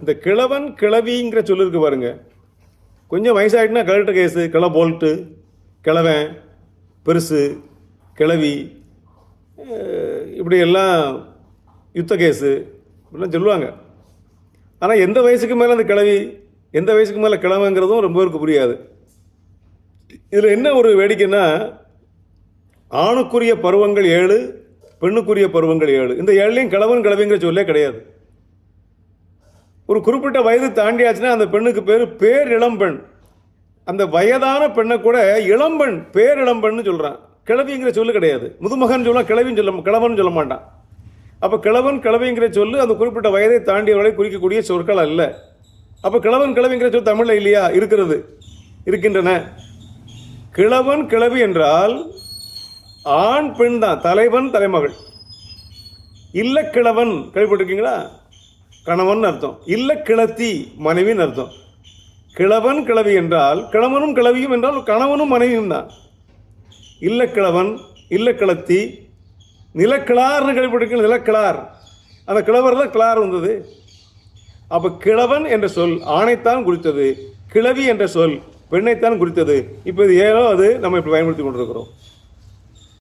இந்த கிழவன் கிழவிங்கிற சொல்லிருக்கு பாருங்க. கொஞ்சம் வயசாகிட்டுனா கலெக்டர் கேஸு கிள போல்ட்டு கிழவன் பெருசு கிழவி இப்படி எல்லாம் யுத்த கேஸு இப்படிலாம் சொல்லுவாங்க. ஆனால் எந்த வயசுக்கு மேலே அந்த கிழவி எந்த வயசுக்கு மேலே கிழவங்கிறதும் ரொம்ப பேருக்கு புரியாது. இதில் என்ன ஒரு வேடிக்கைன்னா ஆணுக்குரிய பருவங்கள் ஏழு பெண்ணுக்குரிய பருவங்கள் ஏழு. இந்த ஏழுலையும் கிழவன் கிழவிங்கிற சொல்லே கிடையாது. ஒரு குறிப்பிட்ட வயது தாண்டியாச்சுன்னா அந்த பெண்ணுக்கு பேர் பேர் இளம்பெண் அந்த வயதான பெண்ணை கூட இளம்பெண் பேர் இளம்பெண்ணு சொல்கிறான் கிழவிங்கிற சொல்லு கிடையாது. முதுமகன் சொல்லலாம் கிழவின்னு சொல்ல கிழவன் சொல்ல மாட்டான். அப்போ கிழவன் கிழவிங்கிற சொல்லு அந்த குறிப்பிட்ட வயதை தாண்டியவர்களை குறிக்கக்கூடிய சொற்கள் அல்ல. அப்போ கிழவன் கிழவிங்கிற சொல் தமிழில் இல்லையா? இருக்கிறது. இருக்கின்றன. கிழவன் கிழவி என்றால் ஆண் பெண் தான். தலைவன் தலைமகள். இல்ல கிழவன். கேள்விப்பட்டிருக்கீங்களா? கணவன் அர்த்தம். இல்லை கிளத்தி மனைவின்னு அர்த்தம். கிழவன் கிழவி என்றால் கிழவனும் கிழவியும் என்றால் கணவனும் மனைவியும் தான். இல்ல கிழவன் இல்ல கிளத்தி நிலக்கிழார்னு கேள்விப்பட்டிருக்கீங்க நிலக்கிழார். அந்த கிழவர் தான் கிளார் வந்தது. அப்போ கிழவன் என்ற சொல் ஆணைத்தான் குறித்தது கிழவி என்ற சொல் பெண்ணைத்தான் குறித்தது. இப்போ இது ஏனோ அது நம்ம இப்படி பயன்படுத்தி கொண்டிருக்கிறோம்.